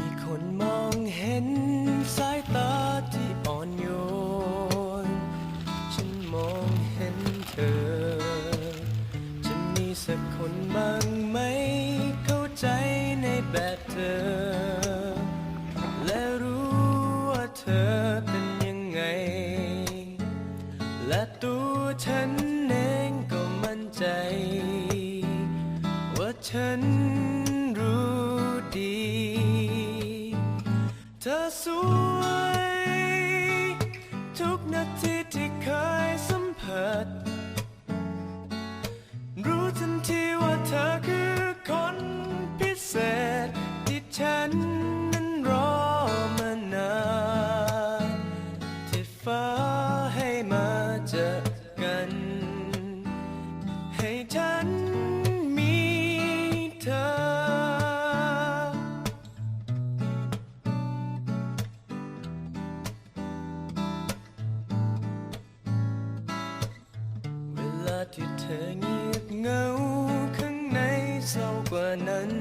กี่คนมองเห็นสายตาที่อ่อนโยน ฉันมองเห็นเธอ จะมีสักคนบ้างไหมเข้าใจในแบบเธอ และรู้ว่าเธอเป็นยังไง และตัวฉันเองก็มั่นใจ ว่าฉัน ฉันนั้นรอมานานที่ฟ้าให้มาเจอกัน ให้ฉันมีเธอ เวลาที่เธอเงียบเหงาข้างในเศร้ากว่านั้น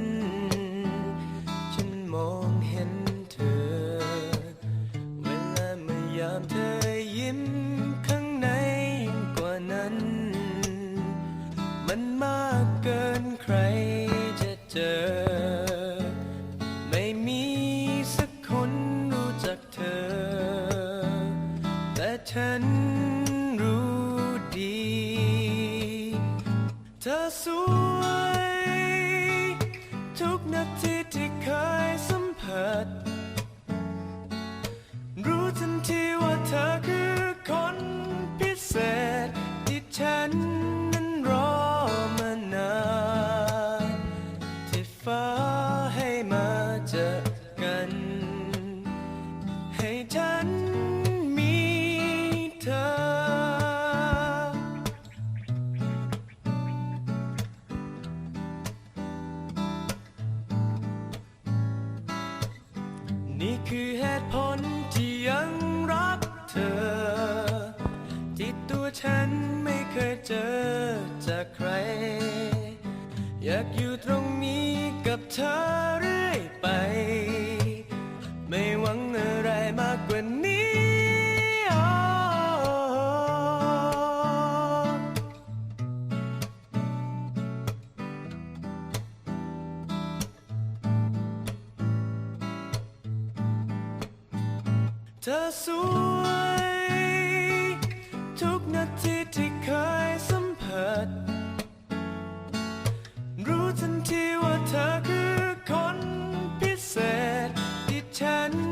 มันมากเกินใครจะเจอ ไม่มีสักคนรู้จักเธอ แต่ฉันรู้ดี เธอสวย ทุกนาทีที่เคยสัมผัส รู้ทันทีว่าเธอคือคน นี่คือเหตุผลที่ยังรักเธอ ที่ตัวฉันไม่เคยเจอจากใคร อยากอยู่ตรงนี้กับเธอ เธอสวย ทุกนาทีที่เคยสัมผัส รู้ทันทีว่าเธอคือคนพิเศษที่ฉัน